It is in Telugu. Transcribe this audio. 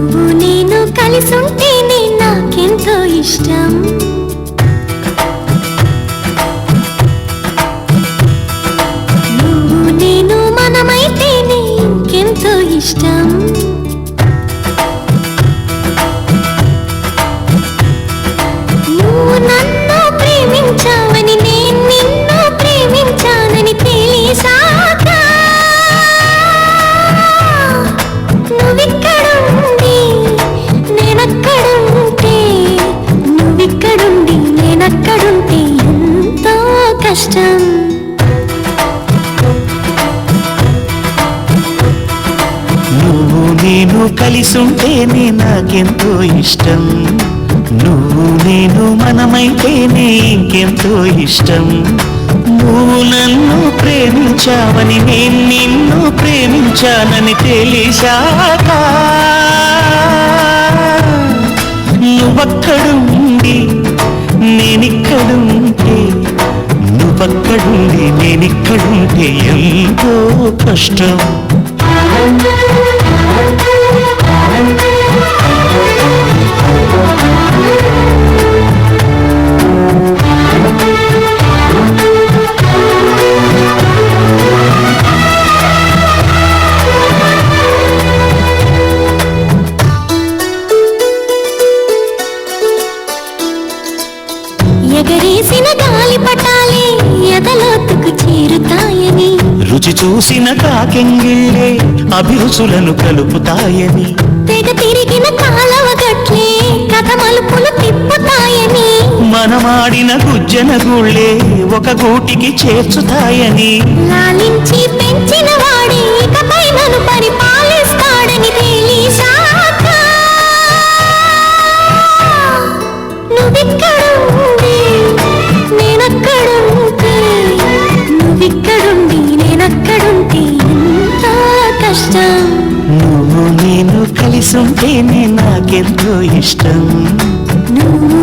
నువ్వు నేను కలిసుంటేనే నాకెంతో ఇష్టం. నువ్వు నేను మనమైతేనే ఇంకెంతో ఇష్టం. కష్టం నువ్వు నేను కలిసుంటేనే నాకెంతో ఇష్టం. నువ్వు నేను మనమైతేనే ఇంకెంతో ఇష్టం. నువ్వు నన్ను ప్రేమించావని నేను నిన్ను ప్రేమించానని తెలిసాక నువ్వక్కడుండి నువ్వక్కడుండి నేనిక్కడుంటే ఎంతో కష్టం. ఎగరేసిన గాలి పటాలే ఎదలో చేరుతాయని రుచి చూసిన కాకెంగిళ్ళే అభిరుచులను కలుపుతాయని. తెగ తిరిగిన కాలవ గట్లే కథ మలుపులు తిప్పుతాయని. మనమాడిన గుజ్జన గుళ్ళే ఒక గూటికి చేర్చుతాయని. లాలించి పెంచిన వాడే కష్టం నువ్వు నేను కలిసుంటేనే నాకెంతో ఇష్టం. నువ్వు